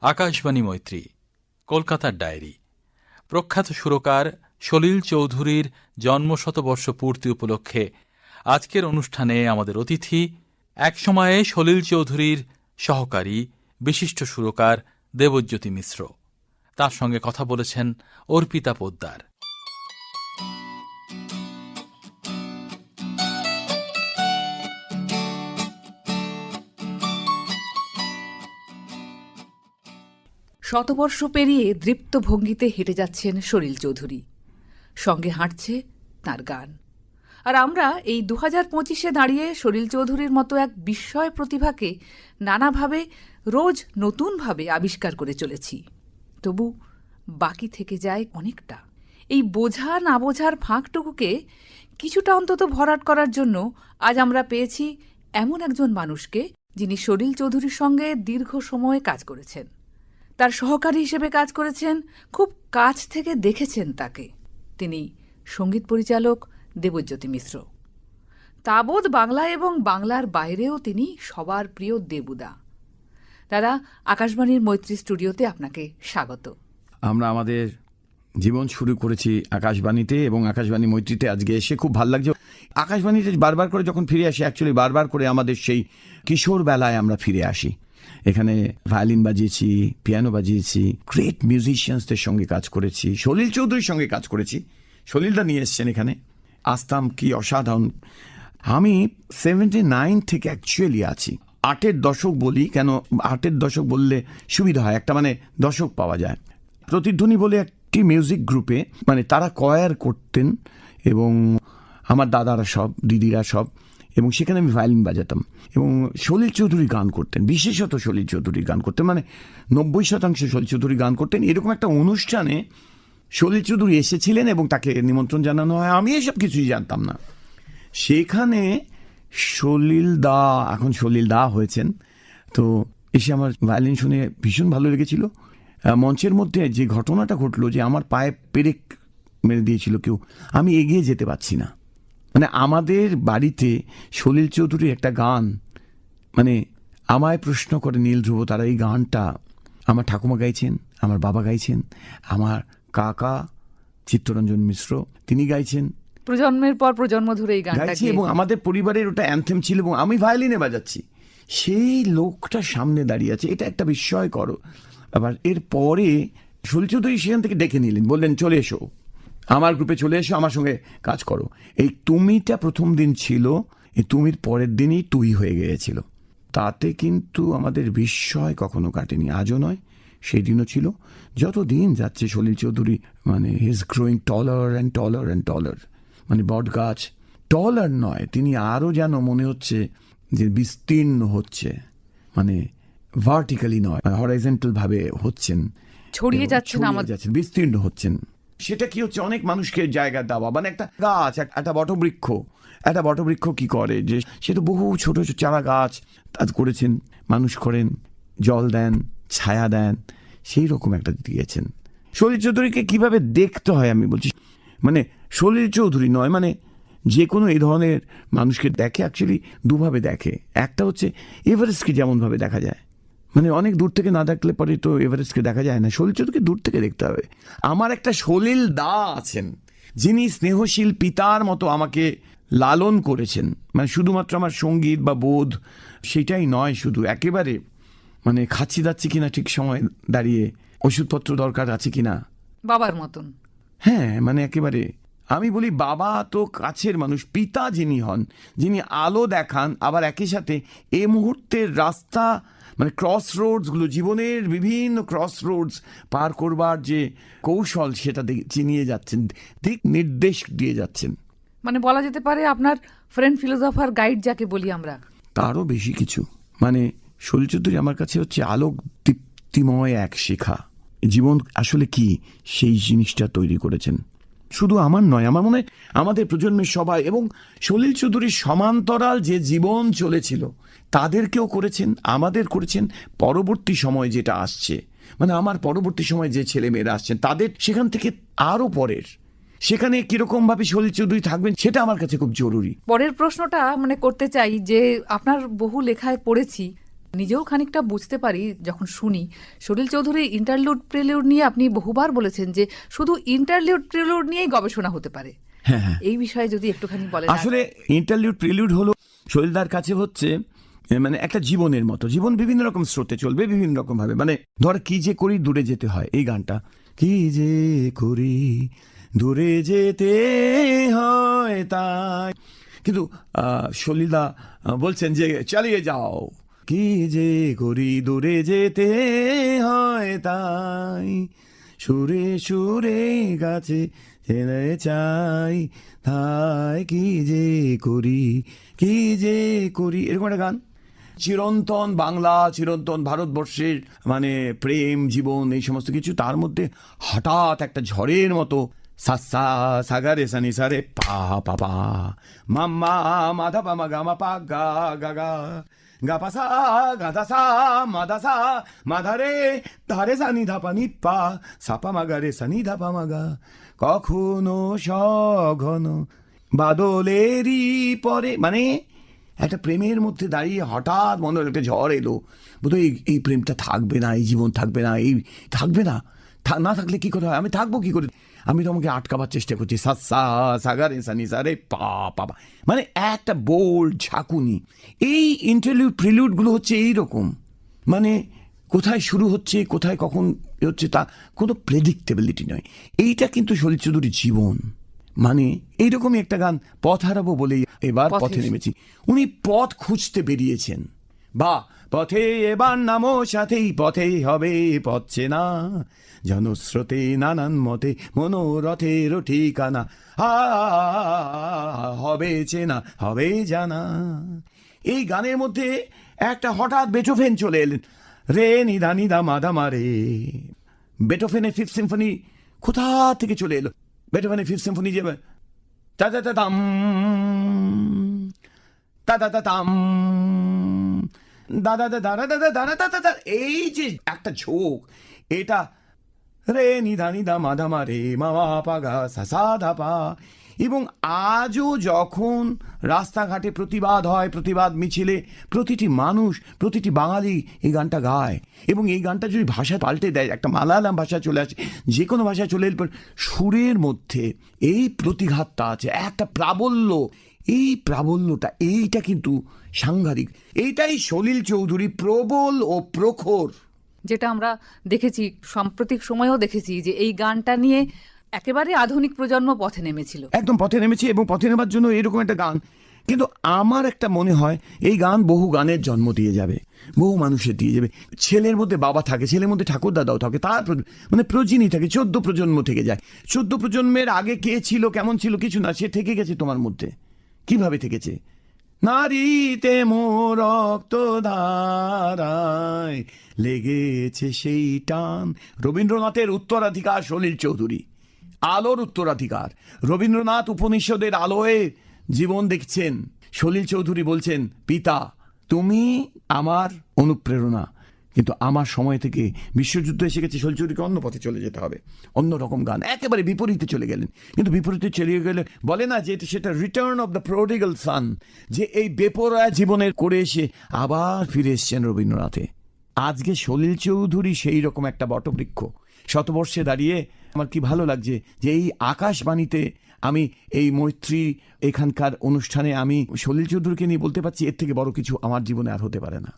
আকাশবাণী মৈত্রী, কলকাতার ডায়েরি। প্রখ্যাত সুরকার সলিল চৌধুরীর জন্মশতবর্ষ পূর্তি উপলক্ষে আজকের অনুষ্ঠানে আমাদের অতিথি একসময়ে সলিল চৌধুরীর সহকারী বিশিষ্ট সুরকার দেবজ্যোতি মিশ্র। তার সঙ্গে কথা বলেছেন অর্পিতা পোদ্দার। শতবর্ষ পেরিয়ে দৃপ্ত ভঙ্গিতে হেঁটে যাচ্ছেন সলিল চৌধুরী। সঙ্গে হাঁটছে তার গান। আর আমরা এই দু হাজার পঁচিশে দাঁড়িয়ে সলিল চৌধুরীর মতো এক বিস্ময় প্রতিভাকে নানাভাবে, রোজ নতুনভাবে আবিষ্কার করে চলেছি। তবু বাকি থেকে যায় অনেকটা। এই বোঝা না বোঝার ফাঁকটুকুকে কিছুটা অন্তত ভরাট করার জন্য আজ আমরা পেয়েছি এমন একজন মানুষকে যিনি সলিল চৌধুরীর সঙ্গে দীর্ঘ সময় কাজ করেছেন। তার সহকারী হিসেবে কাজ করেছেন, খুব কাছ থেকে দেখেছেন তাকে। তিনি সংগীত পরিচালক দেবজ্যোতি মিশ্র। তাবৎ বাংলা এবং বাংলার বাইরেও তিনি সবার প্রিয় দেবুদা। দাদা, আকাশবাণীর মৈত্রী স্টুডিওতে আপনাকে স্বাগত। আমরা আমাদের জীবন শুরু করেছি আকাশবাণীতে এবং আকাশবাণী মৈত্রীতে। আজকে এসে খুব ভালো লাগছে। আকাশবাণীতে বারবার করে যখন ফিরে আসি অ্যাকচুয়ালি বারবার করে আমাদের সেই কিশোর বেলায় আমরা ফিরে আসি। এখানে ভায়োলিন বাজিয়েছি, পিয়ানো বাজিয়েছি গ্রেট মিউজিশিয়ানসদের সঙ্গে কাজ করেছি, সলিল চৌধুরীর সঙ্গে কাজ করেছি। সলিলদা নিয়ে এসছেন এখানে। আসতাম কি অসাধারণ। আমি সেভেন্টি নাইন থেকে অ্যাকচুয়ালি আছি। আটের দশক বলি কেন, আটের দশক বললে সুবিধা হয়। একটা মানে দশক পাওয়া যায়। প্রতিধ্বনি বলে একটি মিউজিক গ্রুপে মানে তারা কয়ার করতেন এবং আমার দাদারা সব, দিদিরা সব এবং সেখানে আমি ভায়োলিন বাজাতাম। এবং সলিল চৌধুরী গান করতেন, বিশেষত সলিল চৌধুরী গান করতেন মানে নব্বই শতাংশ সলিল চৌধুরী গান করতেন। এরকম একটা অনুষ্ঠানে সলিল চৌধুরী এসেছিলেন এবং তাকে নিমন্ত্রণ জানানো হয়। আমি এসব কিছুই জানতাম না। সেখানে সলিল দা, এখন সলিল দা হয়েছেন। তো এসে আমার ভায়োলিন শুনে ভীষণ ভালো লেগেছিল। মঞ্চের মধ্যে যে ঘটনাটা ঘটলো যে আমার পায়ে পেরেক মেরে দিয়েছিল কেউ, আমি এগিয়ে যেতে পারছি না। মানে আমাদের বাড়িতে সলিল চৌধুরীর একটা গান মানে আমায় প্রশ্ন করে নীল ধ্রুব তারা এই গানটা আমার ঠাকুমা গাইছেন আমার বাবা গাইছেন আমার কাকা চিত্তরঞ্জন মিশ্র তিনি গাইছেন। প্রজন্মের পর প্রজন্ম ধরে এই গানটা গাইছি এবং আমাদের পরিবারের ওটা অ্যান্থেম ছিল এবং আমি ভায়োলিনে বাজাচ্ছি। সেই লোকটা সামনে দাঁড়িয়ে আছে এটা একটা বিস্ময় করো আবার এর পরে সলিল চৌধুরী সেখান থেকে ডেকে নিলেন বললেন চলে এসো। আমার গ্রুপে চলে এসো আমার সঙ্গে কাজ করো। এই তুমিটা প্রথম দিন ছিল এই তুমির পরের দিনই তুই হয়ে গিয়েছিল। তাতে কিন্তু আমাদের বিস্ময় কখনো কাটেনি আজও নয় সেই দিনও ছিল। যত দিন যাচ্ছে সলিল চৌধুরী মানে his growing taller and taller and taller মানে বট গাছ। টলার নয় তিনি আরও যেন মনে হচ্ছে যে বিস্তীর্ণ হচ্ছে মানে ভার্টিক্যালি নয় হরাইজেন্টাল ভাবে হচ্ছেন। ছড়িয়ে যাচ্ছেন বিস্তীর্ণ হচ্ছেন। সেটা কি হচ্ছে? অনেক মানুষকে জায়গা দেওয়া মানে একটা গাছ, এক- একটা বটবৃক্ষ। একটা বটবৃক্ষ কি করে? যে সে তো বহু ছোট ছোট চারা গাছ তা করেছেন, মানুষ করেন, জল দেন, ছায়া দেন, সেই রকম একটা দিয়েছেন। সলিল চৌধুরীকে কীভাবে দেখতে হয় আমি বলছি মানে সলিল চৌধুরী নয় মানে যে কোনো এই ধরনের মানুষকে দেখে অ্যাকচুয়ালি দুভাবে দেখে। একটা হচ্ছে এভারেস্টকে যেমনভাবে দেখা যায় মানে অনেক দূর থেকে না দেখলে পরে তো এভারেস্টকে দেখা যায় না। চৌধুরীকে দূর থেকে দেখতে হবে। আমার একটা সলিল দা আছেন যিনি স্নেহশীল পিতার মতো আমাকে লালন করেছেন। মানে শুধুমাত্র আমার সংগীত বা বোধ সেটাই নয় শুধু একেবারে মানে খাচ্ছি দাচ্ছি কিনা ঠিক সময় দাঁড়িয়ে ওষুধপত্র দরকার আছে কিনা। বাবার মতন। হ্যাঁ মানে একেবারে আমি বলি বাবা তো কাছের মানুষ পিতা যিনি হন যিনি আলো দেখান আবার একই সাথে এ মুহূর্তের রাস্তা মানে ক্রস রোডসগুলো জীবনের বিভিন্ন ক্রস রোডস পার করবার যে কৌশল সেটা চিনিয়ে যাচ্ছেন দিক নির্দেশ দিয়ে যাচ্ছেন। মানে বলা যেতে পারে আপনার ফ্রেন্ড ফিলোসফার গাইড যাকে বলি আমরা। তারও বেশি কিছু। মানে শরীর চৌধুরী আমার কাছে হচ্ছে আলোক দীপ্তিময় এক শেখা। জীবন আসলে কি? সেই জিনিসটা তৈরি করেছেন। শুধু আমার নয়, আমার মনে আমাদের প্রজন্মের সবাই এবং সলিল চৌধুরীর সমান্তরাল যে জীবন চলেছিল, তাদেরকেও করেছেন, আমাদের করেছেন পরবর্তী সময় যেটা আসছে। মানে আমার পরবর্তী সময় যে ছেলে মেয়েরা আসছেন, তাদের সেখান থেকে আরও পরের। সেখানে কীরকম ভাবে সলিল চৌধুরী থাকবেন সেটা আমার কাছে খুব জরুরি। পরের প্রশ্নটা মানে করতে চাই যে, আপনার বহু লেখায় পড়েছি নিজেও খানিকটা বুঝতে পারি যখন শুনি। সলিল চৌধুরী ইন্টারলিউড প্রেলিউড নিয়ে আপনি বহুবার বলেছেন যে শুধু ইন্টারলিউড প্রেলিউড নিয়েই গবেষণা হতে পারে। হ্যাঁ হ্যাঁ। এই বিষয়ে যদি একটুখানি বলেন আসলে ইন্টারলিউড প্রিলিউড হলো শৈলদার কাছে হচ্ছে মানে একটা জীবনের মতো। জীবন বিভিন্ন রকম স্রোতে চলবে বিভিন্ন রকম ভাবে। মানে ধর কি যে করি দূরে যেতে হয় এই গানটা। কি যে করি দূরে যেতে হয় তাই। কিন্তু আহ, বলছেন যে চালিয়ে যাও। কি যে করি দূরে যেতে হয় তাই? সুরে সুরে গাছে ছেড়ে চাই, তাই কি যে করি, কি যে করি? এরকম একটা গান। চিরন্তন বাংলা, চিরন্তন ভারতবর্ষের মানে প্রেম, জীবন, এই সমস্ত কিছু, তার মধ্যে হঠাৎ একটা ঝড়ের মতো সাসা সাগারে সানি, সারে পা পা পা মাম্মা মাধা পা মা, গা, মা, পা, গা গা গা গা পা সা গা দা সা মা দা সা মাধা রে ধারে সানি ধা পা নি পা সাপা মা গা রে সানি ধা পা মা গা কখনো সঘন বাদলেরই পরে মানে একটা প্রেমের মধ্যে দাঁড়িয়ে হঠাৎ মনে হলো একটা ঝড় এলো। বোধহয় এই এই প্রেমটা থাকবে না, এই জীবন থাকবে না, এই থাকবে না। না থাকলে কি করে হয়? আমি থাকব কি করে? আমি তোমাকে আটকাবার চেষ্টা করছি। সাগারে সানি সারে পা পা। মানে একটা বোল্ড ঝাঁকুনি। এই ইন্টারলিউড প্রিলিউডগুলো হচ্ছে এই রকম মানে কোথায় শুরু হচ্ছে কোথায় কখন হচ্ছে তা কোনো প্রেডিক্টেবিলিটি নয়। এইটা কিন্তু শরীর চৌধুরীর জীবন। মানে এইরকমই একটা গান পথ হারাবো বলেই এবার পথে নেমেছি। উনি পথ খুঁজতে বেরিয়েছেন। বা পথে এবার নামো, সাথেই পথেই হবে, পথ চেনা। জনস্রোতে নানান মতে মনোরথের ঠিকানা। আ হবে চেনা, হবে জানা। এই গানের মধ্যে একটা হঠাৎ বেটোফেন চলে এলেন। রে নিদা নিদা মাদা মারে বেটোফেনের ফিফথ সিম্ফনি কোথা থেকে চলে এলো? বেটোফেনের ফিফথ সিম্ফনি যে তা তা, তাম। তা তা তা, তাম। দাদা দাদা দাদা দাদা দাদা দাদা এই যে একটা ঝোঁক, এটা রে নিধা নিধা মাধা রে, মামা পাগা সাসা ধাপা এবং আজও যখন রাস্তাঘাটে প্রতিবাদ হয়, প্রতিবাদ মিছিলে, প্রতিটি মানুষ, প্রতিটি বাঙালি এই গানটা গায়। এবং এই গানটা যদি ভাষা পাল্টে দেয়, একটা মালায়ালাম ভাষা চলে আসে, যে কোনো ভাষা চলে এলে সুরের মধ্যে এই প্রতিঘাতটা আছে, একটা প্রাবল্য, এই প্রাবল্যটা, এইটা কিন্তু সাংঘাতিক। এইটাই সলিল চৌধুরী প্রবল ও প্রখর। যেটা আমরা দেখেছি সাম্প্রতিক সময়েও দেখেছি যে এই গানটা নিয়ে একেবারে আধুনিক প্রজন্ম পথে নেমেছিল। একদম পথে নেমেছি এবং পথে নেবার জন্য এরকম একটা গান। কিন্তু আমার একটা মনে হয় এই গান বহু গানের জন্ম দিয়ে যাবে বহু মানুষের দিয়ে যাবে। ছেলের মধ্যে বাবা থাকে ছেলের মধ্যে ঠাকুর দাদাও থাকে তার মানে প্রজিনী থাকে চোদ্দ প্রজন্ম থেকে যায়। চোদ্দ প্রজন্মের আগে কে ছিল কেমন ছিল কিছু না সে থেকে গেছে তোমার মধ্যে। কীভাবে থেকেছে? নারীতে মোর রক্ত ধারায় লেগেছে সেই টান। রবীন্দ্রনাথের উত্তরাধিকার সলিল চৌধুরী। আলোর উত্তরাধিকার। রবীন্দ্রনাথ উপনিষদের আলোয় জীবন দেখছেন। সলিল চৌধুরী বলছেন, পিতা, তুমি আমার অনুপ্রেরণা। কিন্তু আমার সময় থেকে বিশ্বযুদ্ধ এসে গেছে সলিল চৌধুরীকে অন্য পথে চলে যেতে হবে। অন্য রকম গান, একেবারে বিপরীতে চলে গেলেন। কিন্তু বিপরীতে চলে গেলে বলে না যে সেটা return of the prodigal son যে এই বেপরোয়া জীবনের করে এসে আবার ফিরে এসছেন রবীন্দ্রনাথে। আজকে সলিল চৌধুরী সেই রকম একটা বটবৃক্ষ। শতবর্ষে দাঁড়িয়ে আমার কি ভালো লাগছে যে এই আকাশবাণীতে আমি এই মৈত্রী এখানকার অনুষ্ঠানে আমি সলিল চৌধুরীকে নিয়ে বলতে পারছি, এর থেকে বড় কিছু আমার জীবনে আর হতে পারে না।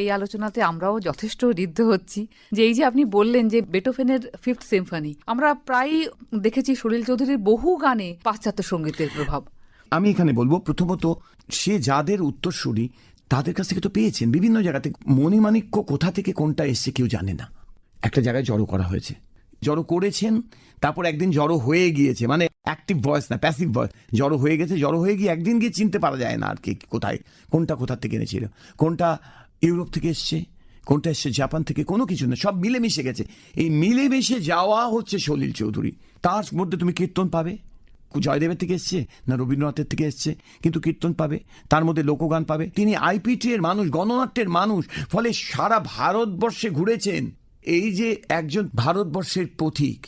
এই আলোচনাতে আমরাও যথেষ্ট ঋদ্ধ হচ্ছি। যে এই যে আপনি বললেন যে বেটোফেনের ফিফথ সিম্ফনি, আমরা প্রায়ই দেখেছি সলিল চৌধুরীর বহু গানে পাশ্চাত্য সঙ্গীতের প্রভাব। আমি এখানে বলব, প্রথমত সে যাদের উত্তরসূরি তাদের কাছ থেকে তো পেয়েছেন। বিভিন্ন জায়গাতে মণিমাণিক্য কোথা থেকে কোনটা এসছে কেউ জানে না। একটা জায়গায় জড়ো করা হয়েছে। জড়ো করেছেন, তারপর একদিন জড়ো হয়ে গিয়েছে। মানে অ্যাক্টিভ ভয়েস না প্যাসিভ ভয়েস জড়ো হয়ে গেছে, জড়ো হয়ে গিয়ে একদিন গিয়ে চিনতে পারা যায় না আর কি কোথায়, কোনটা কোথা থেকে এনেছিল, কোনটা ইউরোপ থেকে এসছে, কোনটা এসছে জাপান থেকে, কোনো কিছু না, সব মিলেমিশে গেছে। এই মিলেমিশে যাওয়া হচ্ছে সলিল চৌধুরী। তার মধ্যে তুমি কীর্তন পাবে, জয়দেবের থেকে এসছে না রবীন্দ্রনাথের থেকে এসছে, কিন্তু কীর্তন পাবে, তার মধ্যে লোকগান পাবে। তিনি আইপিটি এর মানুষ, গণনাট্যের মানুষ, ফলে সারা ভারতবর্ষে ঘুরেছেন। এই যে একজন ভারতবর্ষের পথিক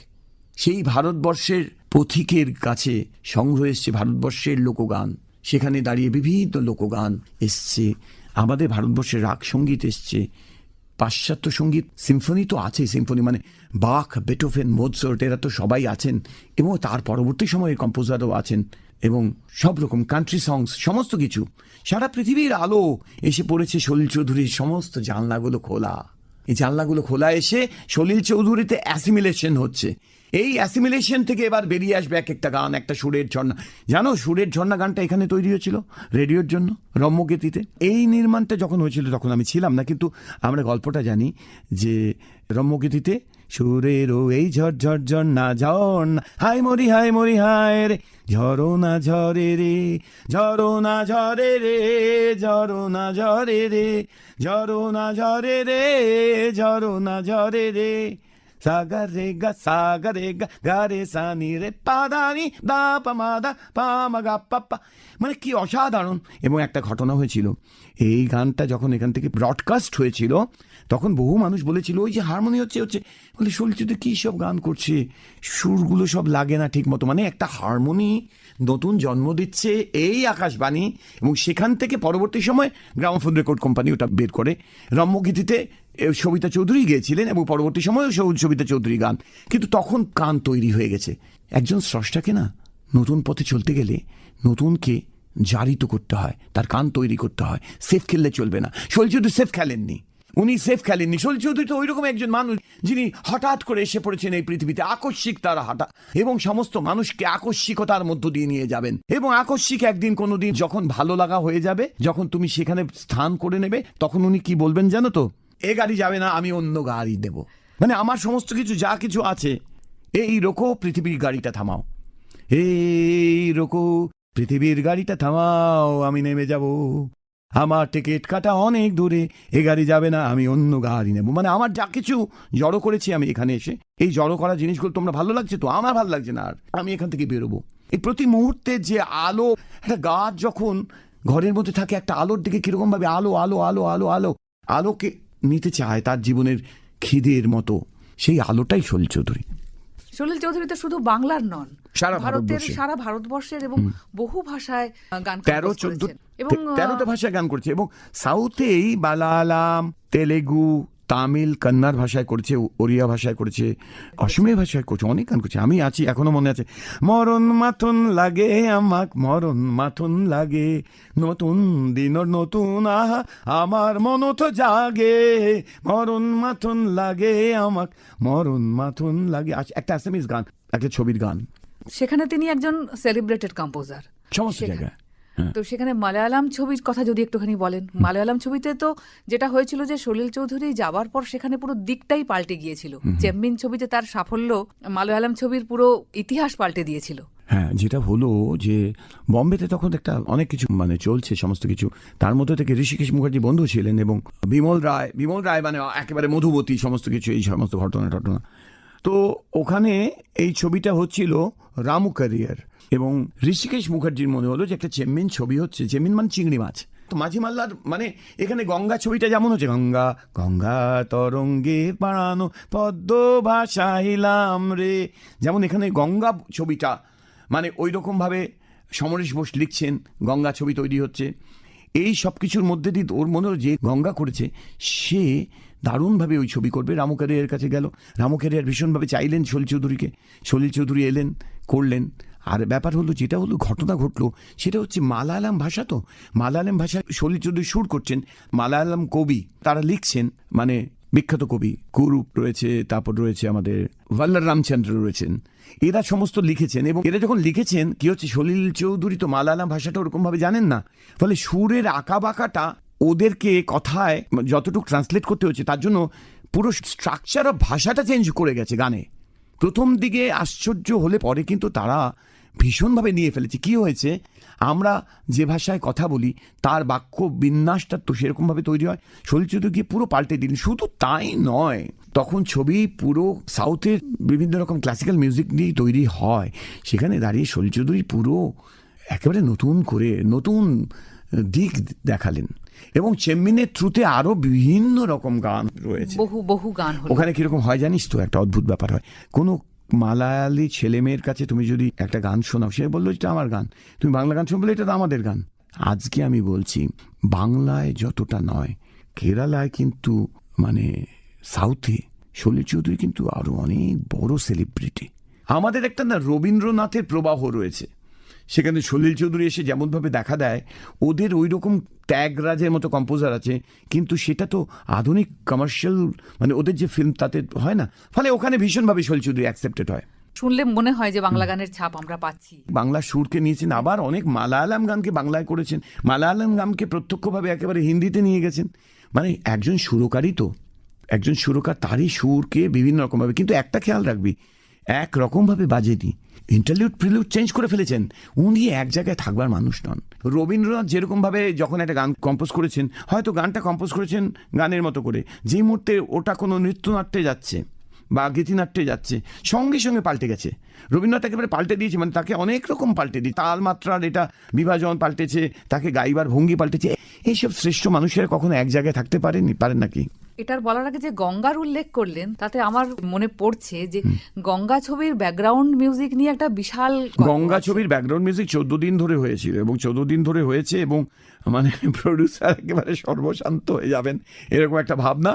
সেই ভারতবর্ষের পথিকের কাছে সংগ্রহ এসছে ভারতবর্ষের লোকগান। সেখানে দাঁড়িয়ে বিভিন্ন লোকগান এসছে। আমাদের ভারতবর্ষের রাগ সংগীত এসছে। পাশ্চাত্য সংগীত, সিম্ফনি তো আছে, সিম্ফনি মানে বাক বেটোফেন মোৎসর্ট, এরা তো সবাই আছেন এবং তার পরবর্তী সময়ে কম্পোজারও আছেন এবং সব রকম কান্ট্রি সংস সমস্ত কিছু। সারা পৃথিবীর আলো এসে পড়েছে সলিল চৌধুরীর সমস্ত জানলাগুলো খোলা। এই জানলাগুলো খোলা এসে সলিল চৌধুরীতে অ্যাসিমিলেশন হচ্ছে। এই অ্যাসিমিলেশন থেকে এবার বেরিয়ে আসবে এক একটা গান, একটা সুরের ঝর্ণা। জানো সুরের ঝর্ণা গানটা এখানে তৈরি হয়েছিল রেডিওর জন্য, রম্যগীতিতে। এই নির্মাণটা যখন হয়েছিল তখন আমি ছিলাম না, কিন্তু আমরা গল্পটা জানি যে রম্যগীতিতে, সুরেরও এই ঝড় ঝড় ঝর্ণা ঝর্ণা, হাই মরি হাই মরি হায় রে, ঝরো না ঝরে রে, ঝরো না ঝরে রে, ঝরো না ঝরে রে, ঝরো না ঝরে রে, ঝরো না ঝরে রে। রে গা সাগা রে গা গা রে পাদানি দা পা মা দা পা মা গা পা পা মানে কি অসাধারণ। এবং একটা ঘটনা হয়েছিল। এই গানটা যখন এখান থেকে ব্রডকাস্ট হয়েছিল, তখন বহু মানুষ বলেছিল, ওই যে হারমোনি হচ্ছে হচ্ছে। বলে শুনছি কী সব গান করছে? সুরগুলো সব লাগে না ঠিক মতো মানে একটা হারমোনি নতুন জন্ম দিচ্ছে এই আকাশবাণী এবং সেখান থেকে পরবর্তী সময় গ্রামোফোন রেকর্ড কোম্পানি ওটা বের করে। রম্যগীতিতে সবিতা চৌধুরী গিয়েছিলেন এবং পরবর্তী সময়েও সবিতা চৌধুরী গান। কিন্তু তখন কান তৈরি হয়ে গেছে। একজন স্রষ্টাকে না নতুন পথে চলতে গেলে নতুনকে জারিত করতে হয়, তার কান তৈরি করতে হয়। সেফ খেললে চলবে না। শৈল চৌধুরী সেফ খেলেননি। উনি সেফ খেলেননি। শৈল চৌধুরী তো ওইরকম একজন মানুষ যিনি হঠাৎ করে এসে পড়েছেন এই পৃথিবীতে, আকস্মিক তার হঠাৎ এবং সমস্ত মানুষকে আকস্মিকতার মধ্য দিয়ে নিয়ে যাবেন। এবং আকস্মিক একদিন কোনো দিন যখন ভালো লাগা হয়ে যাবে, যখন তুমি সেখানে স্থান করে নেবে, তখন উনি কি বলবেন জানো তো? এ গাড়ি যাবে না, আমি অন্য গাড়ি দেব। মানে আমার সমস্ত কিছু, যা কিছু আছে, এই রকো পৃথিবীর গাড়িটা থামাও। এই রকো পৃথিবীর গাড়িটা থামাও, আমি নেমে যাব। আমার টিকিট কাটা অনেক দূরে, এ গাড়ি যাবে না, আমি অন্য গাড়ি নেব। মানে আমার যা কিছু জড়ো করেছি আমি এখানে এসে। এই জড়ো করা জিনিসগুলো তোমরা ভালো লাগছে তো? আমার ভালো লাগছে না আর। আমি এখান থেকে বেরোবো। এই প্রতি মুহূর্তে যে আলো, একটা গাছ যখন ঘরের মধ্যে থাকে, একটা আলোর দিকে কীরকম ভাবে আলো আলো আলো আলো আলো, আলোকে নিতে চায় তার জীবনের খিদের মতো। সেই আলোটাই শৈল চৌধুরী। সলিল চৌধুরী তো শুধু বাংলার নন সারা ভারতের সারা ভারতবর্ষের এবং বহু ভাষায় গান তেরো চোদ্দ তেরোটা ভাষায় গান করছে। এবং সাউথেই বালালাম তেলেগু তামিল কন্নড় ভাষায় করেছে ওড়িয়া ভাষায় করেছে অসমীয়া ভাষায় করছে অনেক গান করছে। আমি আছি এখনও মনে আছে মরণ মাথন লাগে আমাক মরণ মাথন লাগে নতুন দিনর নতুন আহা আমার মন তো জাগে। মরণ মাথন লাগে আমাক মরণ মাথন লাগে। আচ্ছা, একটা অ্যাসামিস গান একটা ছবির গান। সেখানে তিনি একজন সেলিব্রেটেড কম্পোজার সমস্ত জায়গায়। তো সেখানে মালায়ালাম ছবির কথা যদি একটুখানি বলেন। মালায়ালাম ছবিতে তো যেটা হয়েছিল যে সলিল চৌধুরী যাওয়ার পর সেখানে পুরো দিকটাই পাল্টে গিয়েছিল। চেম্বিন ছবিতে তার সাফল্য মালায়ালাম ছবির পুরো ইতিহাস পাল্টে দিয়েছিল। হ্যাঁ যেটা হলো যে বম্বেতে তখন একটা অনেক কিছু মানে চলছে সমস্ত কিছু। তার মধ্যে থেকে ঋষিকেশ মুখার্জি বন্ধু ছিলেন এবং বিমল রায় বিমল রায় মানে একেবারে মধুবতী সমস্ত কিছু এই সমস্ত ঘটনা টটনা তো ওখানে এই ছবিটা হচ্ছিল রামু ক্যারিয়ার। এবং ঋষিকেশ মুখার্জির মনে হলো যে একটা চেম্মিন ছবি হচ্ছে চেম্মিন মানে চিংড়ি মাছ। তো মাঝি মাল্লার মানে এখানে গঙ্গা ছবিটা যেমন হচ্ছে, গঙ্গা গঙ্গা তরঙ্গে বাড়ানো পদ্ম ভাসাইলাম রে। যেমন এখানে গঙ্গা ছবিটা মানে ওই রকমভাবে সমরেশ বোস লিখছেন, গঙ্গা ছবি তৈরি হচ্ছে। এই সব কিছুর মধ্যে দিয়ে ওর মনে যে গঙ্গা করেছে, সে দারুণভাবে ওই ছবি করবে। রামু ক্যারিয়ার কাছে গেল। রামু ক্যারিয়ার ভীষণভাবে চাইলেন সলিল চৌধুরীকে। সলিল চৌধুরী এলেন, করলেন। আর ব্যাপার হলো, যেটা হলো, ঘটনা ঘটলো, সেটা হচ্ছে মালায়ালাম ভাষা তো। মালায়ালাম ভাষায় সলিল চৌধুরী সুর করছেন, মালায়ালাম কবি তারা লিখছেন মানে বিখ্যাত কবি কুরুপ রয়েছে, তারপর রয়েছে আমাদের ভাল্লার রামচন্দ্র রয়েছেন। এরা সমস্ত লিখেছেন এবং এরা যখন লিখেছেন, কি হচ্ছে সলিল চৌধুরী তো মালায়ালাম ভাষাটা ওরকম ভাবে জানেন না। ফলে সুরের আঁকা বাঁকাটা ওদেরকে কথায় যতটুকু ট্রান্সলেট করতে হচ্ছে, তার জন্য পুরো স্ট্রাকচার অফ ভাষাটা চেঞ্জ করে গেছে গানে। প্রথম দিকে আশ্চর্য হলে পরে কিন্তু তারা ভীষণভাবে নিয়ে ফেলেছে। কি হয়েছে? আমরা যে ভাষায় কথা বলি তার বাক্য বিন্যাসটা তো সেরকমভাবে তৈরি হয়। শরীরচুত গিয়ে পুরো পাল্টে দিন শুধু তাই নয় তখন ছবি পুরো সাউথের বিভিন্ন রকম ক্লাসিক্যাল মিউজিক নিয়েই তৈরি হয়। সেখানে দাঁড়িয়ে শরীর চৌধুরী পুরো একেবারে নতুন করে নতুন দিক দেখালেন। এবং চেম্মিনের থ্রুতে আরও বিভিন্ন রকম গান রয়েছে। বহু বহু গান ওখানে কীরকম হয় জানিস তো? একটা অদ্ভুত ব্যাপার হয়। কোনো মালায়ালি ছেলে মেয়ের কাছে তুমি যদি একটা গান শোনাও, সে বলল, এটা আমার গান। তুমি বাংলা গান শুনবে এটা তো আমাদের গান। আজকে আমি বলছি, বাংলায় যতটা নয়, কেরালায় কিন্তু মানে সাউথে শলীল চৌধুরী কিন্তু আরও অনেক বড় সেলিব্রিটি আমাদের একটা না রবীন্দ্রনাথের প্রবাহ রয়েছে। সেখানে সলিল চৌধুরী এসে যেমনভাবে দেখা দেয় ওদের ওই রকম ত্যাগরাজের মতো কম্পোজার আছে কিন্তু সেটা তো আধুনিক কমার্শিয়াল মানে ওদের যে ফিল্ম তাতে হয় না। ফলে ওখানে ভীষণভাবে সলিল চৌধুরী অ্যাকসেপ্টেড হয়। শুনলে মনে হয় যে বাংলা গানের ছাপ আমরা পাচ্ছি। বাংলা সুরকে নিয়েছেন আবার অনেক মালায়ালাম গানকে বাংলায় করেছেন। মালায়ালাম গানকে প্রত্যক্ষভাবে একেবারে হিন্দিতে নিয়ে গেছেন। মানে একজন সুরকারই তো। একজন সুরকার তারই সুরকে বিভিন্ন রকমভাবে কিন্তু একটা খেয়াল রাখবি এক রকমভাবে বাজেনি। ইন্টারলিউড প্রিলিউড চেঞ্জ করে ফেলেছেন। উনি এক জায়গায় থাকবার মানুষ নন। রবীন্দ্রনাথ যেরকমভাবে যখন একটা গান কম্পোজ করেছেন, হয়তো গানটা কম্পোজ করেছেন গানের মতো করে। যেই মুহূর্তে ওটা কোনো নৃত্যনাট্যে যাচ্ছে বা গীতিনাট্যে যাচ্ছে, সঙ্গে সঙ্গে পাল্টে গেছে। রবীন্দ্রনাথ একেবারে পাল্টে দিয়েছে মানে তাকে অনেক রকম পাল্টে দিয়েছে। তাল মাত্রার এটা বিভাজন পাল্টেছে, তাকে গাইবার ভঙ্গি পাল্টেছে। এইসব শ্রেষ্ঠ মানুষেরা কখনো এক জায়গায় থাকতে পারেনি, পারেন নাকি? এটার বলার আগে যে গঙ্গার উল্লেখ করলেন তাতে আমার মনে পড়ছে যে গঙ্গা ছবির ব্যাকগ্রাউন্ড মিউজিক নিয়ে একটা বিশাল গঙ্গা ছবির ব্যাকগ্রাউন্ড মিউজিক চোদ্দ দিন ধরে হয়েছিল এবং চোদ্দ দিন ধরে হয়েছে এবং মানে প্রডিউসার একেবারে সর্বশান্ত হয়ে যাবেন এরকম একটা ভাবনা।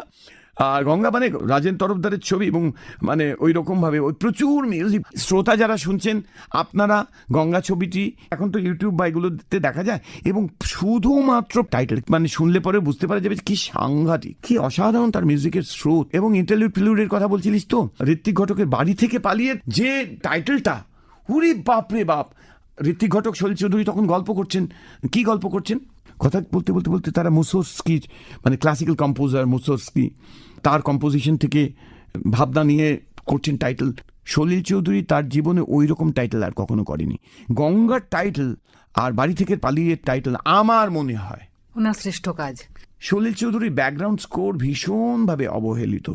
আর গঙ্গা মানে রাজেন তরফদারের ছবি এবং মানে ওই রকমভাবে ওই প্রচুর মিউজিক। শ্রোতা যারা শুনছেন, আপনারা গঙ্গা ছবিটি এখন তো ইউটিউব বা এগুলোতে দেখা যায় এবং শুধুমাত্র টাইটেল মানে শুনলে পরে বুঝতে পারা যাবে কি সাংঘাতিক, কি অসাধারণ তার মিউজিকের স্রোত। এবং ইন্টারলিউড ফিলিউডের কথা বলছিলিস তো? ঋত্বিক ঘটকের বাড়ি থেকে পালিয়ে যে টাইটেলটা উরি বাপ রে বাপ! ঋত্বিক ঘটক শৈল চৌধুরী তখন গল্প করছেন। কি গল্প করছেন? কথা বলতে বলতে বলতে তারা মুসোর্সকি মানে ক্লাসিক্যাল কম্পোজার মুসোর্সকি তার কম্পোজিশন থেকে ভাবনা নিয়ে করছেন টাইটেল সলিল চৌধুরী তার জীবনে ওই রকম টাইটেল আর কখনো করেনি। গঙ্গার টাইটেল আর বাড়ি থেকে পালিয়ে টাইটেল আমার মনে হয়। ওনার শ্রেষ্ঠ কাজ। সলিল চৌধুরীর ব্যাকগ্রাউন্ড স্কোর ভীষণভাবে অবহেলিত।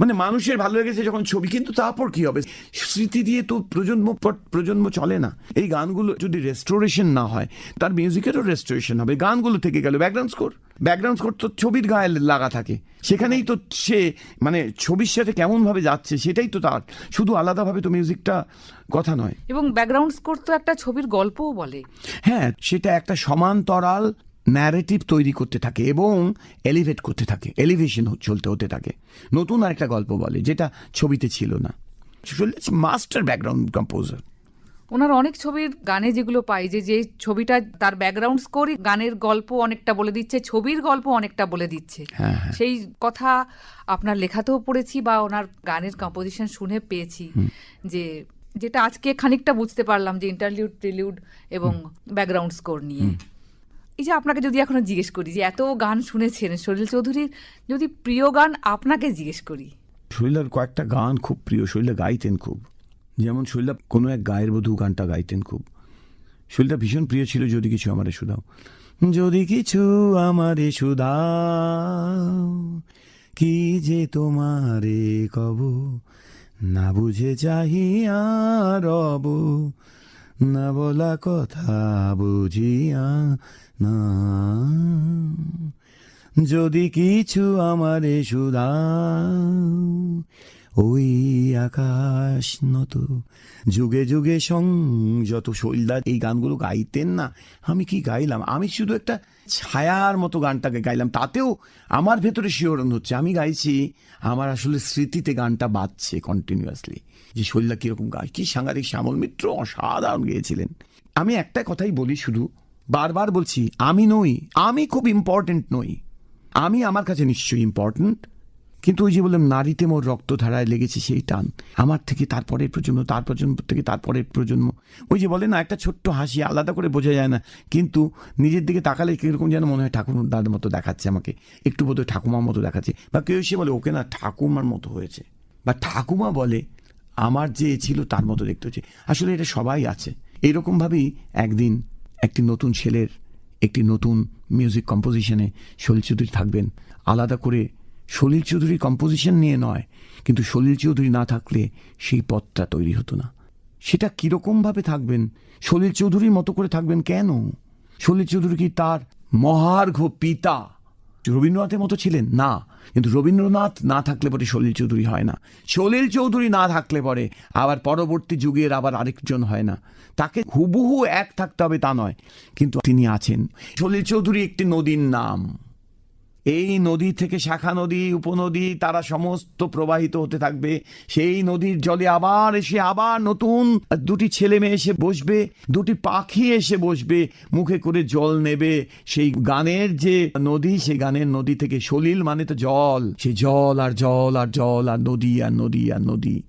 মানে মানুষের ভালো লেগেছে যখন ছবি কিন্তু তারপর কি হবে? স্মৃতি দিয়ে তো প্রজন্ম পর প্রজন্ম চলে না। এই গানগুলো যদি রেস্টোরেশন না হয় তার মিউজিকেরও রেস্টোরেশন হবে। গানগুলো থেকে গেল ব্যাকগ্রাউন্ড স্কোর ব্যাকগ্রাউন্ড স্কোর তো ছবির গায়ে লাগা থাকে। সেখানেই তো সে মানে ছবির সাথে কেমনভাবে যাচ্ছে সেটাই তো তার। শুধু আলাদাভাবে তো মিউজিকটা কথা নয়। এবং ব্যাকগ্রাউন্ড স্কোর তো একটা ছবির গল্পও বলে। হ্যাঁ সেটা একটা সমান্তরাল ন্যারেটিভ তৈরি করতে থাকে এবং এলিভেট করতে থাকে এলিভেশন চলতে হতে থাকে। নতুন আরেকটা গল্প বলে যেটা ছবিতে ছিল না। মাস্টার ব্যাকগ্রাউন্ড কম্পোজার ওনার অনেক ছবির গানে যেগুলো পাই যে যে ছবিটা তার ব্যাকগ্রাউন্ড স্কোরই গানের গল্প অনেকটা বলে দিচ্ছে ছবির গল্প অনেকটা বলে দিচ্ছে। হ্যাঁ হ্যাঁ। সেই কথা আপনার লেখাতেও পড়েছি বা ওনার গানের কম্পোজিশন শুনে পেয়েছি। যে যেটা আজকে খানিকটা বুঝতে পারলাম যে ইন্টারলিউড প্রিলিউড এবং ব্যাকগ্রাউন্ড স্কোর নিয়ে। এই যে আপনাকে যদি এখনও জিজ্ঞেস করি যে এত গান শুনেছেন সলিল চৌধুরীর, যদি প্রিয় গান আপনাকে জিজ্ঞেস করি। শৈলার কয়েকটা গান খুব প্রিয় শৈলা গাইতেন খুব। যেমন শৈলা কোনো এক গায়ের বধূ গানটা গাইতেন খুব। শৈলটা ভীষণ প্রিয় ছিল, যদি কিছু আমারে শুধাও যদি কিছু আমারে শুধাও কি যে তোমারে কব, না বুঝে চাহিয়া রব। না বলা কথা বুঝিয়া না। যদি কিছু আমারে শুধাও, ওই আকাশ নত। যুগে যুগে সং যত শৈলদার এই গানগুলো গাইতেন না, আমি কি গাইলাম? আমি শুধু একটা ছায়ার মতো গানটাকে গাইলাম, তাতেও আমার ভেতরে শিহরণ হচ্ছে। আমি গাইছি, আমার আসলে স্মৃতিতে গানটা বাজছে কন্টিনিউয়াসলি যে শৈলদা কীরকম গায় কী সাংঘাতিক শ্যামল মিত্র, অসাধারণ গেয়েছিলেন। আমি একটা কথাই বলি শুধু, বারবার বলছি, আমি নই, আমি খুব ইম্পর্ট্যান্ট নই। আমি আমার কাছে নিশ্চয়ই ইম্পর্ট্যান্ট কিন্তু ওই যে বললাম, নারীতে মোর রক্ত ধারায় লেগেছে সেই টান। আমার থেকে তারপরের প্রজন্ম তার প্রজন্ম থেকে তারপরের প্রজন্ম। ওই যে বলে না, একটা ছোট্ট হাসি আলাদা করে বোঝা যায় না, কিন্তু নিজের দিকে তাকালে কীরকম যেন মনে হয় ঠাকুরদার মতো দেখাচ্ছে আমাকে। একটু বোধহয় ঠাকুমার মতো দেখাচ্ছে। বা কেউ এসে বলে, ওকে না, ঠাকুমার মতো হয়েছে। বা ঠাকুমা বলে আমার যে ছিল তার মতো দেখতে হচ্ছে। আসলে এটা সবাই আছে। এইরকমভাবেই একদিন একটি নতুন ছেলের একটি নতুন মিউজিক কম্পোজিশনে সলিল চৌধুরী থাকবেন। আলাদা করে সলিল চৌধুরীর কম্পোজিশন নিয়ে নয়, কিন্তু সলিল চৌধুরী না থাকলে সেই পথটা তৈরি হতো না। সেটা কীরকমভাবে থাকবেন? সলিল চৌধুরীর মতো করে থাকবেন কেন? সলিল চৌধুরী কি তার মহার্ঘ পিতা? রবীন্দ্রনাথের মতো ছিলেন? না। কিন্তু রবীন্দ্রনাথ না থাকলে পরে সলিল চৌধুরী হয় না। সলিল চৌধুরী না থাকলে পরে আবার পরবর্তী যুগের আবার আরেকজন হয় না। তাকে হুবহু এক থাকতে হবে তা নয়। কিন্তু তিনি আছেন। সলিল চৌধুরী একটি নদীর নাম। এই নদী থেকে শাখা নদী, উপনদী, তারা সমস্ত প্রবাহিত হতে থাকবে। সেই নদীর জলে আবার এসে আবার নতুন দুটি ছেলে মেয়ে এসে বসবে, দুটি পাখি এসে বসবে, মুখে করে জল নেবে। সেই গানের যে নদী, সেই গানের নদী থেকে সলিল মানে তো জল। সেই জল আর জল আর জল আর নদী আর নদী আর নদী।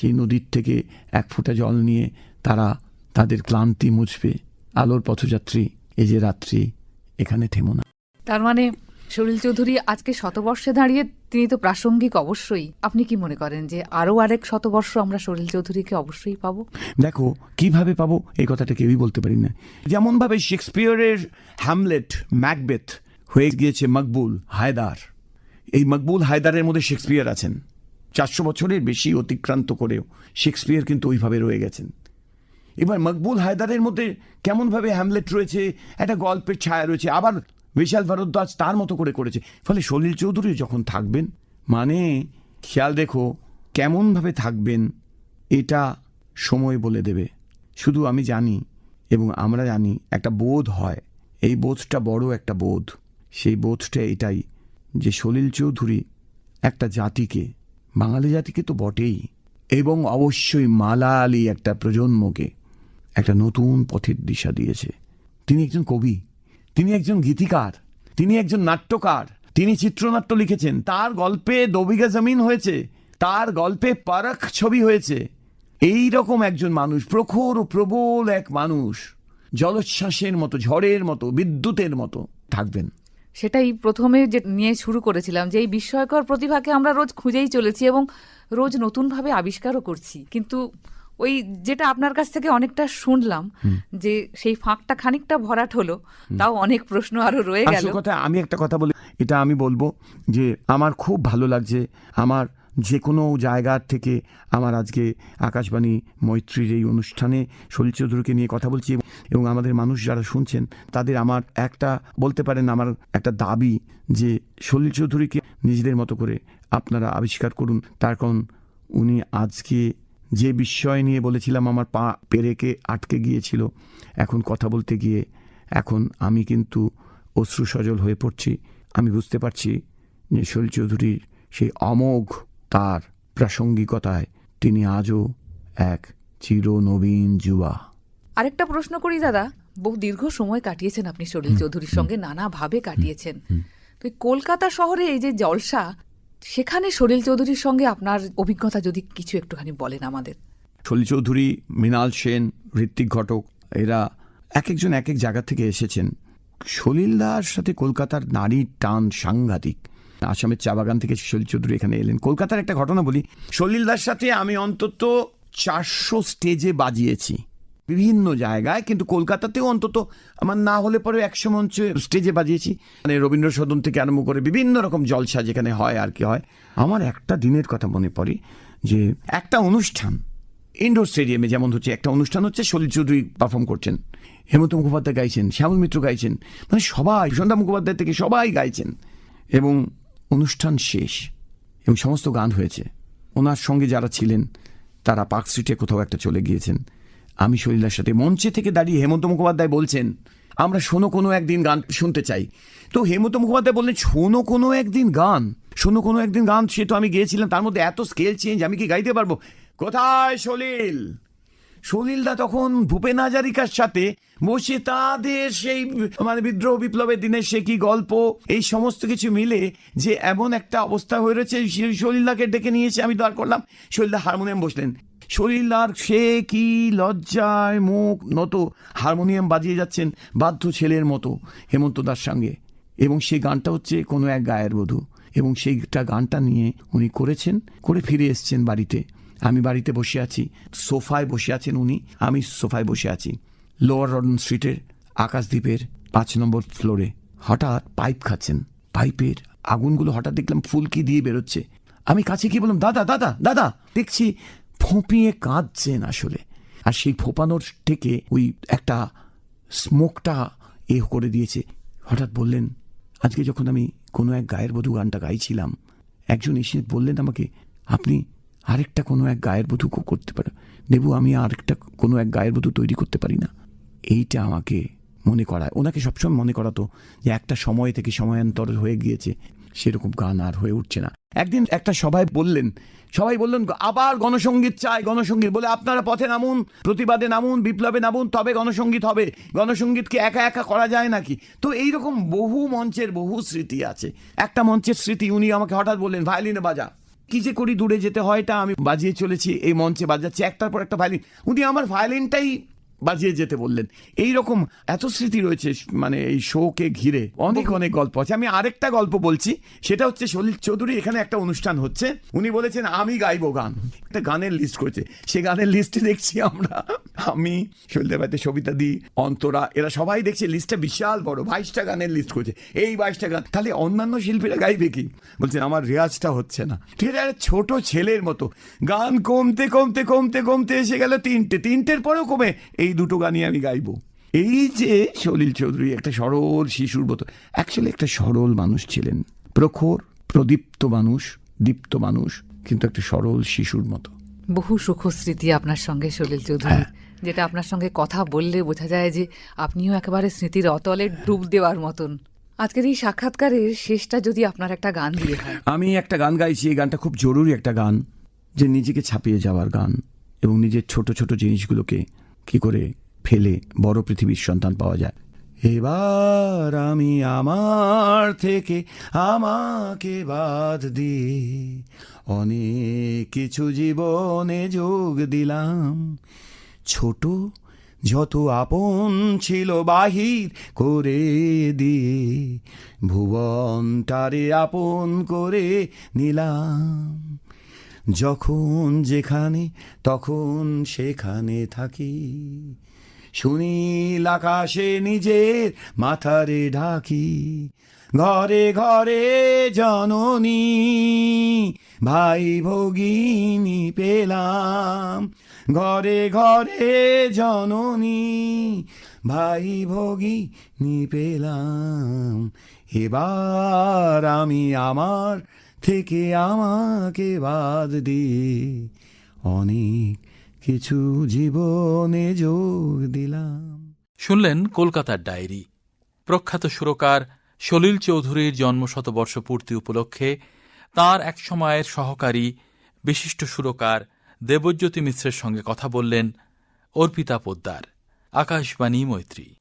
সেই নদীর থেকে এক ফোঁটা জল নিয়ে তারা তাদের ক্লান্তি মুছবে। আলোর পথযাত্রী, এই যে রাত্রি, এখানে থেমো না। তার মানে সলিল চৌধুরী, আজকে শতবর্ষে দাঁড়িয়ে তিনি তো প্রাসঙ্গিক অবশ্যই। আপনি কি মনে করেন যে আরও আরেক শতবর্ষ আমরা সলিল চৌধুরীকে অবশ্যই পাবো? দেখো, কীভাবে পাবো এই কথাটা কেউই বলতে পারি না। যেমনভাবে শেক্সপিয়রের হ্যামলেট ম্যাকবেথ হয়ে গিয়েছে মকবুল হায়দার। এই মকবুল হায়দারের মধ্যে শেক্সপিয়ার আছেন। চারশো বছরের বেশি অতিক্রান্ত করেও শেক্সপিয়ার কিন্তু ওইভাবে রয়ে গেছেন। এবার মকবুল হায়দারের মধ্যে কেমনভাবে হ্যামলেট রয়েছে, একটা গল্পের ছায়া রয়েছে, আবার বিশাল ভারদ্বাজ তার মতো করে করেছে। ফলে সলিল চৌধুরী যখন থাকবেন মানে খেয়াল দেখো কেমনভাবে থাকবেন, এটা সময় বলে দেবে। শুধু আমি জানি এবং আমরা জানি একটা বোধ হয়, এই বোধটা বড় একটা বোধ। সেই বোধটা এটাই যে সলিল চৌধুরী একটা জাতিকে, বাঙালি জাতিকে তো বটেই, এবং অবশ্যই মালায়ালি একটা প্রজন্মকে একটা নতুন পথের দিশা দিয়েছে। তিনি একজন কবি। তিনি একজন গীতিকার, তিনি একজন নাট্যকার, তিনি চিত্রনাট্য লিখেছেন। তার গল্পে দবিগা জমিন হয়েছে, তার গল্পে পারখ ছবি হয়েছে। এই রকম একজন মানুষ, প্রখর ও প্রবল এক মানুষ, জলোচ্ছ্বাসের মতো, ঝড়ের মতো, বিদ্যুতের মতো থাকবেন। সেটাই প্রথমে যে নিয়ে শুরু করেছিলাম, যে এই বিস্ময়কর প্রতিভাকে আমরা রোজ খুঁজেই চলেছি এবং রোজ নতুনভাবে আবিষ্কারও করছি। কিন্তু ওই যেটা আপনার কাছ থেকে অনেকটা শুনলাম যে সেই ফাঁকটা খানিকটা ভরাট হলো তাও অনেক প্রশ্ন আরও রয়ে গেল। কথা আমি একটা কথা বলি এটা আমি বলব যে আমার খুব ভালো লাগছে আমার যে কোনো জায়গার থেকে আমার আজকে আকাশবাণী মৈত্রীর এই অনুষ্ঠানে সলিল চৌধুরীকে নিয়ে কথা বলছি এবং- আমাদের মানুষ যারা শুনছেন তাদের আমার একটা বলতে পারেন আমার একটা দাবি যে সলিল চৌধুরীকে নিজেদের মতো করে আপনারা আবিষ্কার করুন। তার কারণ উনি আজকে যে বিস্ময় নিয়ে বলেছিলাম আমার পা পেরেকে আটকে গিয়েছিল এখন কথা বলতে গিয়ে এখন আমি কিন্তু অশ্রু সজল হয়ে পড়ছি। আমি বুঝতে পারছি যে শৈল চৌধুরীর সেই অমোঘ তার প্রাসঙ্গিকতায় তিনি আজও এক চির নবীন যুবা আরেকটা প্রশ্ন করি দাদা বহু দীর্ঘ সময় কাটিয়েছেন আপনি সলিল চৌধুরীর সঙ্গে নানাভাবে কাটিয়েছেন। তো কলকাতা শহরে এই যে জলসা সেখানে সলিল চৌধুরীর সঙ্গে আপনার অভিজ্ঞতা যদি কিছু একটুখানি বলেন আমাদের। শৈল চৌধুরী, মৃণাল সেন ঋত্বিক ঘটক, এরা এক একজন এক এক জায়গা থেকে এসেছেন। সলিলদার সাথে কলকাতার নারী টান সাংঘাতিক। আসামের চা বাগান থেকে সলিল চৌধুরী এখানে এলেন। কলকাতার একটা ঘটনা বলি সলিলদার সাথে আমি অন্তত চারশো স্টেজে বাজিয়েছি। বিভিন্ন জায়গায়, কিন্তু কলকাতাতেও অন্তত আমার না হলে পরে একশো মঞ্চে স্টেজে বাজিয়েছি। মানে রবীন্দ্র সদন থেকে আরম্ভ করে বিভিন্ন রকম জলসা যেখানে হয় আর কি হয়। আমার একটা দিনের কথা মনে পড়ে যে একটা অনুষ্ঠান, ইন্ডোর স্টেডিয়ামে যেমন হচ্ছে, একটা অনুষ্ঠান হচ্ছে সলিল চৌধুরী পারফর্ম করছেন, হেমন্ত মুখোপাধ্যায় গাইছেন, শ্যামল মিত্র গাইছেন মানে সবাই সন্ধ্যা মুখোপাধ্যায় থেকে সবাই গাইছেন। এবং অনুষ্ঠান শেষ এবং সমস্ত গান হয়েছে। ওনার সঙ্গে যারা ছিলেন, তারা পার্ক স্ট্রিটে কোথাও একটা চলে গিয়েছেন। আমি শৈলার সাথে মঞ্চে থেকে দাঁড়িয়ে হেমন্ত মুখোপাধ্যায় বলছেন, আমরা শোনো কোনো একদিন গান শুনতে চাই। তো হেমন্ত মুখোপাধ্যায় বললেন, শোনো কোনো একদিন গান, শোনো কোনো একদিন গান, সে তো আমি গিয়েছিলাম, তার মধ্যে এত স্কেল চেঞ্জ আমি কি গাইতে পারব? কোথায় সলিল? সলিলদা তখন ভূপেন হাজারিকার সাথে বসে তাদের সেই মানে বিদ্রোহ বিপ্লবের দিনের সে কি গল্প, এই সমস্ত কিছু মিলে যে এমন একটা অবস্থা হয়ে রয়েছে সলিলদাকে ডেকে নিয়ে এসে আমি দাঁড় করলাম। সলিলদা হারমোনিয়াম বসলেন। সলিলদার সে কি লজ্জায় মুখ নত। হারমোনিয়াম বাজিয়ে যাচ্ছেন বাধ্য ছেলের মতো হেমন্তদার সঙ্গে। এবং সেই গানটা হচ্ছে কোনো এক গায়ের বধূ। এবং সেইটা গানটা নিয়ে উনি করেছেন, করে ফিরে এসছেন বাড়িতে। আমি বাড়িতে বসে আছি। সোফায় বসে আছেন উনি। আমি সোফায় বসে আছি। লোয়ার রডন স্ট্রিটের আকাশদ্বীপের পাঁচ নম্বর ফ্লোরে। হঠাৎ পাইপ খাচ্ছেন। পাইপের আগুনগুলো হঠাৎ দেখলাম ফুলকি দিয়ে বেরোচ্ছে। আমি কাছে গিয়ে বললাম, দাদা দাদা দাদা, দেখছি ফোঁপিয়ে কাঁদছেন আসলে। আর সেই ফোপানোর থেকে ওই একটা স্মোকটা এ করে দিয়েছে। হঠাৎ বললেন, আজকে যখন আমি কোনো এক গায়ের বধূ গানটা গাইছিলাম, একজন এসে বললেন আমাকে, আপনি আরেকটা কোনো এক গায়ের বধূ করতে পারেন। দেবু, আমি আরেকটা কোনো এক গায়ের বধূ তৈরি করতে পারি না। এইটা আমাকে মনে করায়। ওনাকে সবসময় মনে করাতো যে একটা সময় থেকে সময়ান্তর হয়ে গিয়েছে। সেরকম গান আর হয়ে উঠছে না। একদিন একটা সবাই বললেন সবাই বললেন, আবার গণসঙ্গীত চাই গণসঙ্গীত বলে, আপনারা পথে নামুন, প্রতিবাদে নামুন, বিপ্লবে নামুন, তবে গণসঙ্গীত হবে। গণসঙ্গীতকে একা একা করা যায় নাকি? তো এইরকম বহু মঞ্চের বহু স্মৃতি আছে। একটা মঞ্চের স্মৃতি, উনি আমাকে হঠাৎ বললেন, ভায়োলিনে বাজা। কি যে করি দূরে যেতে হয় তা আমি বাজিয়ে চলেছি এই মঞ্চে বাজাচ্ছি। একটার পর একটা ভায়োলিন। উনি আমার ভায়োলিনটাই বাজিয়ে যেতে বললেন। এই রকম এত স্মৃতি রয়েছে মানে এই শোকে ঘিরে। অনেক অনেক গল্প আছে। আমি আরেকটা গল্প বলছি। সেটা হচ্ছে সলিল চৌধুরী এখানে একটা অনুষ্ঠান হচ্ছে। উনি বলেছেন আমি গাইবো গান। একটা গানের লিস্ট করেছে। সে গানের লিস্টে দেখছি আমরা। আমি শৈলদেবাতে সবিতা দি অন্তরা এরা সবাই দেখছে। লিস্টটা বিশাল বড়। বাইশটা গানের লিস্ট করেছে। এই বাইশটা গান তাহলে অন্যান্য শিল্পীরা গাইবে কি? বলছেন আমার রেওয়াজটা হচ্ছে না। ঠিক আছে একটা ছোট ছেলের মতো গান কমতে কমতে কমতে কমতে এসে গেল তিনটে। তিনটের পরেও কমে। এই দুটো গানই আমি গাইবো। এই যে সলিল চৌধুরী একটা সরল শিশুর মতো অ্যাকচুয়ালি একটা সরল মানুষ ছিলেন। প্রখর প্রদীপ্ত মানুষ দীপ্ত মানুষ কিন্তু একটা সরল শিশুর মতো। বহু সুখ স্মৃতি আপনার সঙ্গে সলিল চৌধুরী যেটা আপনার সঙ্গে কথা বললে বোঝা যায় যে আপনিও একেবারে স্মৃতির অতলে ডুব দেওয়ার মতন। আজকের এই সাক্ষাৎকারের শেষটা যদি আপনার একটা গান দিয়ে হয়। আমি একটা গান গাইছি এই গানটা খুব জরুরি একটা গান যে নিজেকে ছাপিয়ে যাওয়ার গান এবং নিজের ছোট ছোট জিনিসগুলোকে কি করে ফেলে বড় পৃথিবীর সন্তান পাওয়া যায়? এবার আমি আমার থেকে আমাকে বাদ দিয়ে অনেক কিছু জীবনে যোগ দিলাম। ছোট যত আপন ছিল বাহির করে দিয়ে ভুবনটারে আপন করে নিলাম। যখন যেখানে, তখন সেখানে থাকি। সুনীল আকাশে নিজের মাথারে ঢাকি। ঘরে ঘরে জননী, ভাই ভগিনী পেলাম। ঘরে ঘরে জননী, ভাই ভগিনী পেলাম। এবার আমি আমার থেকে আমাকে বাদ দিয়ে অনেক কিছু জীবনে যোগ দিলাম। শুনলেন কলকাতার ডায়েরি। প্রখ্যাত সুরকার সলিল চৌধুরীর জন্মশতবর্ষ পূর্তি উপলক্ষে তাঁর এক সময়ের সহকারী বিশিষ্ট সুরকার দেবজ্যোতি মিশ্রের সঙ্গে কথা বললেন অর্পিতা পোদ্দার, আকাশবাণী মৈত্রী।